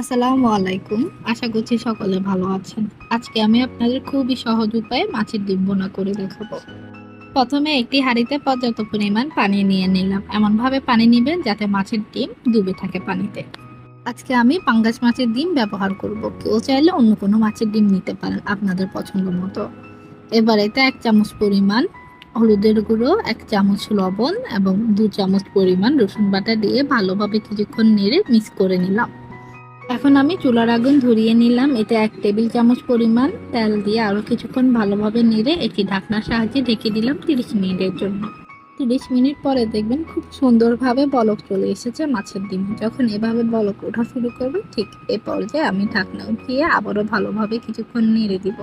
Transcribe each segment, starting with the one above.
আসসালামু আলাইকুম। আশা করছি সকলে ভালো আছেন। আজকে আমি আপনাদের খুবই সহজ উপায়ে মাছের ডিম বোনা করে দেখাবো। প্রথমে একটি হাঁড়িতে পর্যাপ্ত পরিমাণ পানি নিয়ে নিলাম। এমনভাবে পানি নেবেন যাতে মাছের ডিম ডুবে থাকে পানিতে। আজকে আমি পাঙ্গাস মাছের ডিম ব্যবহার করব। কেউ চাইলে অন্য কোনো মাছের ডিম নিতে পারেন আপনাদের পছন্দ মতো। এবার এতে এক চামচ পরিমাণ হলুদের গুঁড়ো, এক চামচ লবণ এবং দু চামচ পরিমাণ রসুন বাটা দিয়ে ভালোভাবে কিছুক্ষণ নেড়ে মিক্স করে নিলাম। এখন আমি চুলার আগুন ধরিয়ে নিলাম। এতে এক টেবিল চামচ পরিমাণ তেল দিয়ে আরও কিছুক্ষণ ভালোভাবে নেড়ে একটি ঢাকনার সাহায্যে ঢেকে দিলাম তিরিশ মিনিটের জন্য। তিরিশ মিনিট পরে দেখবেন খুব সুন্দরভাবে বলক চলে এসেছে মাছের ডিম। যখন এভাবে বলক ওঠা শুরু করবে, ঠিক এ পর্যায়ে আমি ঢাকনা উঠিয়ে আবারও ভালোভাবে কিছুক্ষণ নেড়ে দিব।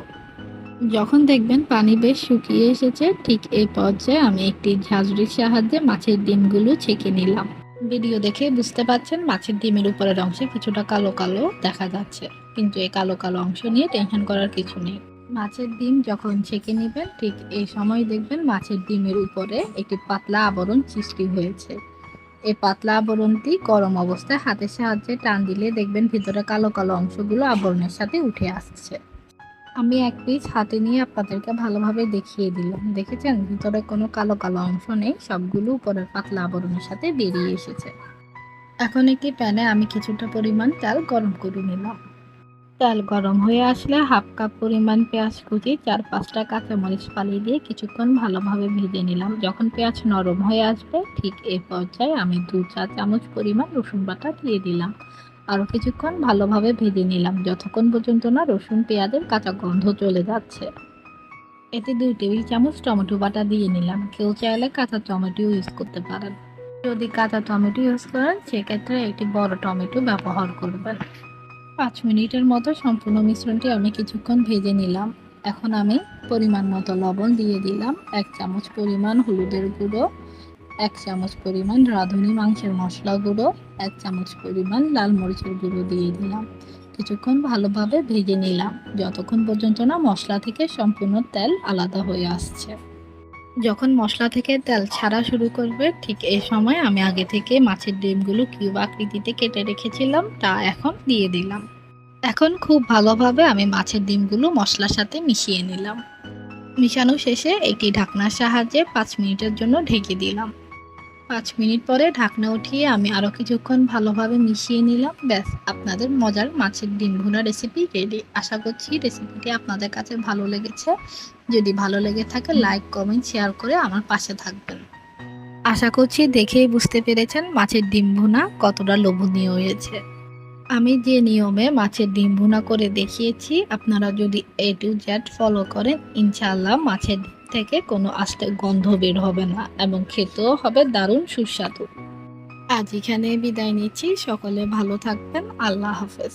যখন দেখবেন পানি বেশ শুকিয়ে এসেছে, ঠিক এই পর্যায়ে আমি একটি ঝাঁঝরির সাহায্যে মাছের ডিমগুলো ছেঁকে নিলাম। ভিডিও দেখে বুঝতে পাচ্ছেন মাছের ডিমের উপরের অংশে কিছুটা কালো কালো দেখা যাচ্ছে। কিন্তু এই কালো কালো অংশ নিয়ে টেনশন করার কিছু নেই। মাছের ডিম যখন ছেঁকে নেবেন, ঠিক এই সময় দেখবেন মাছের ডিমের উপরে একটি পাতলা আবরণ সৃষ্টি হয়েছে। এই পাতলা আবরণটি গরম অবস্থায় হাতের সাহায্যে টান দিলে দেখবেন ভিতরে কালো কালো অংশগুলো আবরণের সাথে উঠে আসছে। আমি এক পিস হাতে নিয়ে আপনাদেরকে ভালোভাবে দেখিয়ে দিলাম। দেখেছেন? ভিতরে কোনো কালো কালো অংশ নেই, সবগুলো উপরের পাতলা আবরণের সাথে বেরিয়ে এসেছে। এখন একটি প্যানে আমি কিছুটা পরিমাণ তেল গরম করে নিলাম। তেল গরম হয়ে আসলে হাফ কাপ পরিমাণ পেঁয়াজ কুচি, চার পাঁচটা কাঁচামরিচ ফালিয়ে দিয়ে কিছুক্ষণ ভালোভাবে ভেজে নিলাম। যখন পেঁয়াজ নরম হয়ে আসবে, ঠিক এই পর্যায়ে আমি দু চা চামচ পরিমাণ রসুন বাটা দিয়ে দিলাম। আরও কিছুক্ষণ ভালোভাবে ভেজে নিলাম। যতক্ষণ পর্যন্ত না রসুন, পেঁয়াজের কাঁচা গন্ধ চলে যাচ্ছে। এতে দুই টেবিল চামচ টমেটো বাটা দিয়ে নিলাম। কেউ চাইলে কাঁচা টমেটো ইউজ করতে পারেন। যদি কাঁচা টমেটো ইউজ করেন, সেক্ষেত্রে একটি বড় টমেটো ব্যবহার করবেন। পাঁচ মিনিটের মতো সম্পূর্ণ মিশ্রণটি আমি কিছুক্ষণ ভেজে নিলাম। এখন আমি পরিমাণ মতো লবণ দিয়ে দিলাম। এক চামচ পরিমাণ হলুদের গুঁড়ো। এক চামচ পরিমাণ রাঁধুনি মাংসের মশলা গুঁড়ো, এক চামচ পরিমাণ লাল মরিচের গুঁড়ো দিয়ে দিলাম। কিছুক্ষণ ভালোভাবে ভেজে নিলাম। যতক্ষণ পর্যন্ত না মশলা থেকে সম্পূর্ণ তেল আলাদা হয়ে আসছে। যখন মশলা থেকে তেল ছাড়া শুরু করবে, ঠিক এই সময় আমি আগে থেকে মাছের ডিমগুলো কিউব আকৃতিতে কেটে রেখেছিলাম, তা এখন দিয়ে দিলাম। এখন খুব ভালোভাবে আমি মাছের ডিমগুলো মশলার সাথে মিশিয়ে নিলাম। মিশানো শেষে একটি ঢাকনার সাহায্যে পাঁচ মিনিটের জন্য ঢেকে দিলাম। পাঁচ মিনিট পরে ঢাকনা উঠিয়ে আমি আরও কিছুক্ষণ ভালোভাবে মিশিয়ে নিলাম। ব্যাস, আপনাদের মজার মাছের ডিম ভুনা রেসিপি রেডি আশা করছি রেসিপিটি আপনাদের কাছে ভালো লেগেছে। যদি ভালো লেগে থাকে লাইক কমেন্ট শেয়ার করে আমার পাশে থাকবেন। আশা করছি দেখেই বুঝতে পেরেছেন মাছের ডিম ভুনা কতটা লোভনীয় হয়েছে। আমি যে নিয়মে মাছের ডিম ভুনা করে দেখিয়েছি, আপনারা যদি এ টু জেড ফলো করেন, ইনশাআল্লাহ মাছের ডিম থেকে কোনো আস্তে গন্ধ বের হবে না এবং খেতেও হবে দারুণ সুস্বাদু। আজ এখানে বিদায় নিচ্ছি। সকলে ভালো থাকবেন। আল্লাহ হাফেজ।